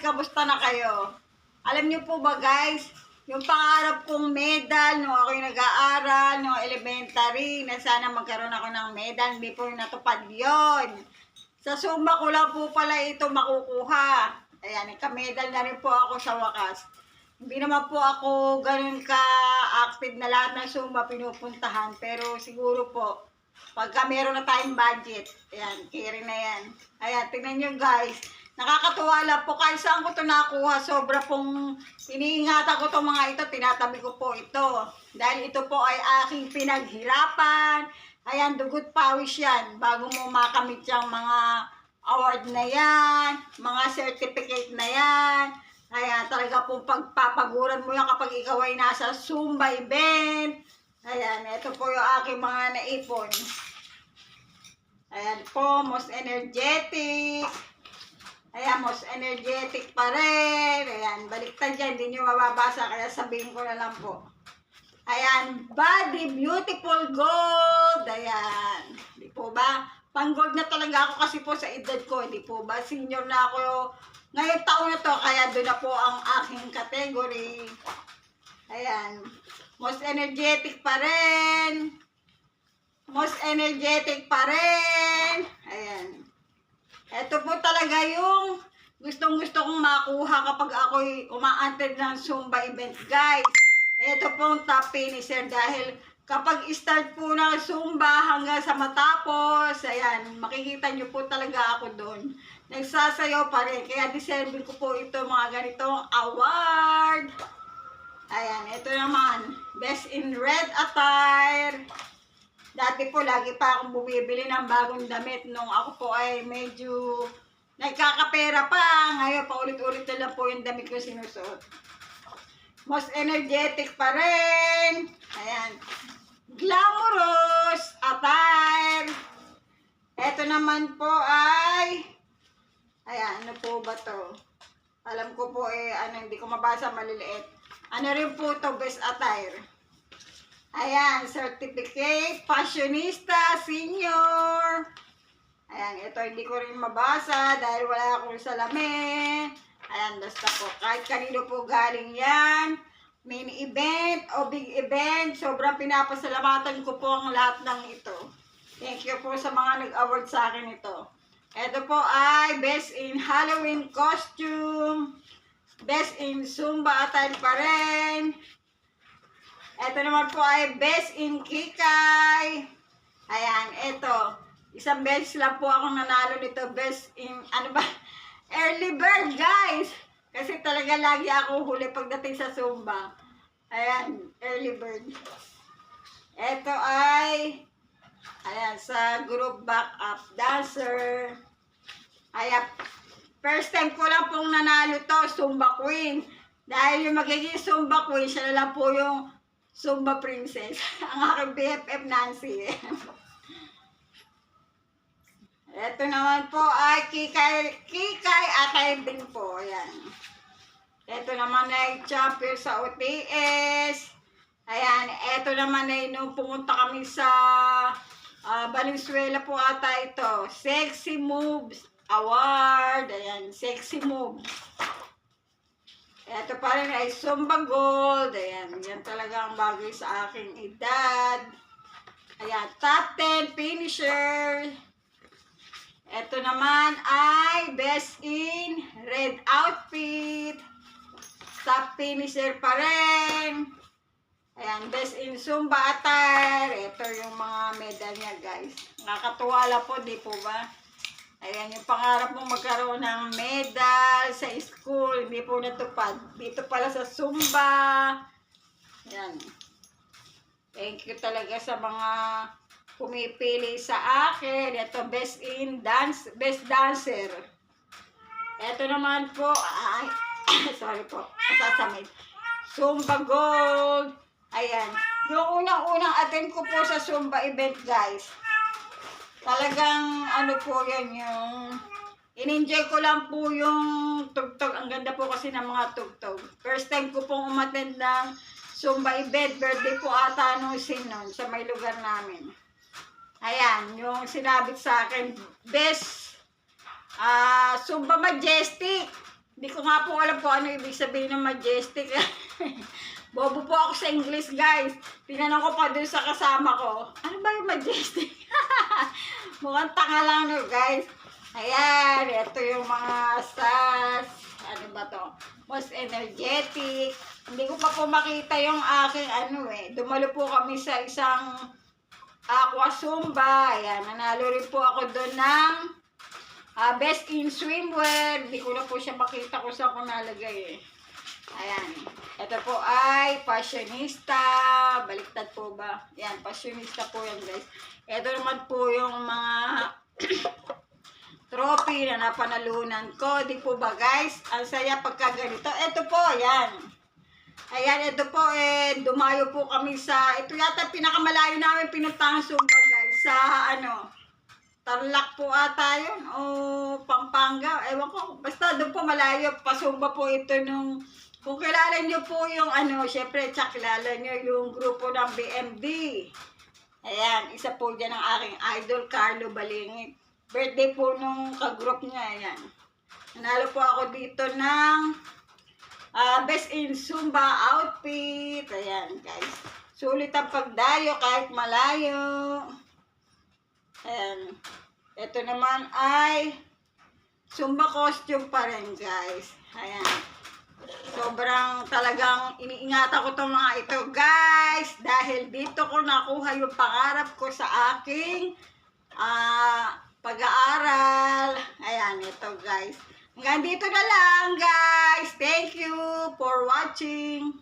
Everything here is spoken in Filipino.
kamusta na kayo? Alam niyo po ba guys, yung pangarap kong medal nung ako'y nag-aaral, nung elementary, na sana magkaroon ako ng medal, po natupad yon. Sa Zumba ko lang po pala ito makukuha. Ayan, ikamedal na rin po ako sa wakas. Hindi naman po ako ganun ka-active na lahat ng Zumba pinupuntahan, pero siguro po, pagka meron na tayong budget, ayan, carry na yan. Ayan, tingnan nyo guys, nakakatuwa lang po kahit saan ko ito nakuha, sobra pong iniingatan ko itong mga ito, tinatabi ko po ito. Dahil ito po ay aking pinaghirapan, ayan, dugot pawis yan, bago mo makamit yung mga award na yan, mga certificate na yan, Ayan, talaga pong pagpapaguran mo yan kapag ikaw ay nasa Zumba event. Ayan, ito po yung aking mga naipon. Ayan po, most energetic. Ayan, most energetic pa rin. Ayan, baliktad dyan, hindi nyo mababasa, kaya sabihin ko na lang po. Ayan, body beautiful gold. Ayan, di po ba? Pang gold na talaga ako kasi po sa edad ko, di po ba? Senior na ako ngayong taon na to, kaya doon na po ang aking category. Ayan, most energetic pa rin. Most energetic pa rin. Ayan. Ito po talaga yung gustong gusto kong makuha kapag ako'y umaantid ng Zumba event, guys. Ito pong top finisher dahil kapag start po ng Zumba hanggang sa matapos, ayan, makikita nyo po talaga ako doon. Nagsasayaw pa rin. Kaya deserving ko po ito mga ganitong award. Ayan, ito naman. Best in red attire. Dati po, lagi pa akong bumibili ng bagong damit nung ako po ay medyo nagkakapera pa. Ngayon, paulit-ulit na lang po yung damit ko sinusuot. Most energetic pa rin. Ayan. Glamorous attire. Ito naman po ay Ayan, ano po ba to? Alam ko po eh, ano, hindi ko mabasa maliliit. Ano rin po to, best attire. Ayan, certificate, fashionista, senior. Ayan, ito hindi ko rin mabasa dahil wala akong salamin. Ayan, basta po. Kahit kanino po galing yan. Mini event o big event. Sobrang pinapasalamatan ko po ang lahat ng ito. Thank you po sa mga nag-award sa akin ito. Ito po ay Best in Halloween Costume. Best in Zumba attire pa rin. Ito naman po ay Best in Kikay. Ayan, ito. Isang beses lang po ako nanalo nito. Best in, ano ba? Early bird, guys. Kasi talaga lagi ako huli pagdating sa Zumba. Ayan, early bird. Ito ay Ayan, sa group backup dancer. Ayan, first time ko lang pong nanalo to, Zumba Queen. Dahil yung magiging Zumba Queen, siya lang po yung Zumba Princess. Ang aking BFF Nancy. Ito naman po ay Kikay, Kikay Atay din po. Ayan. Ito naman ay champion sa OTS. Ayan, ito naman ay nung pumunta kami sa uh, Valenzuela po ata ito. Sexy Moves Award. Ayan, Sexy Moves. Ito pa rin ay Zumba Gold. Ayan, yan talaga ang bagay sa aking edad. Ayan, top 10 finisher. Ito naman ay Best in Red Outfit. Top finisher pa rin. Ayan, Best in Zumba attire. Ito yung mga medal niya, guys. Nakakatuwa lang po, di po ba? Ayan, yung pangarap mong magkaroon ng medal sa school, hindi po natupad. Dito pala sa Zumba. Ayan. Thank you talaga sa mga pumipili sa akin. Ito, best in dance, best dancer. Ito naman po, ay, sorry po, masasamid. Zumba Gold. Ayan. Yung unang-unang attend ko po sa Zumba event, guys. Talagang, ano po yan, yung... In-enjoy ko lang po yung tugtog. Ang ganda po kasi ng mga tugtog. First time ko pong umattend ng Zumba event. Birthday po ata nung sinon sa may lugar namin. Ayan, yung sinabit sa akin, best ah Zumba Majestic. Hindi ko nga po alam kung ano ibig sabihin ng majestic. Bobo po ako sa English, guys. Tinanong ko pa dun sa kasama ko, ano ba yung majestic? Mukhang tanga lang, no, guys. Ayan, ito yung mga SAS. Ano ba to? Most energetic. Hindi ko pa po makita yung aking ano eh. Dumalo po kami sa isang aqua zumba. Ayan, nanalo rin po ako doon ng ah, best in swimwear. Hindi ko na po siya makita kung saan ko nalagay eh. Ayan. Ito po ay fashionista. Baliktad po ba? Yan, fashionista po yan guys. Ito naman po yung mga trophy na napanalunan ko. Di po ba guys? Ang saya pagka ganito. Ito po, yan. Ayan, ito po eh, dumayo po kami sa, ito yata pinakamalayo namin pinuntang Sumba guys, sa ano, Tarlac po ata yun, o Pampanga, ewan ko, basta doon po malayo, pasumba po ito nung, kung kilala nyo po yung ano, syempre, kilala nyo yung grupo ng BMD. Ayan, isa po dyan ang aking idol, Carlo Balingit. Birthday po nung kagroup niya, ayan. Nanalo po ako dito ng Ah, best in Zumba outfit. Ayan, guys. Sulit ang pagdayo kahit malayo. Ayan. Ito naman ay Zumba costume pa rin, guys. Ayan. Sobrang talagang iniingatan ko itong mga ito, guys. Dahil dito ko nakuha yung pangarap ko sa aking ah pag-aaral. Ayan, ito, guys. Hanggang dito na lang, guys. Thank you for watching.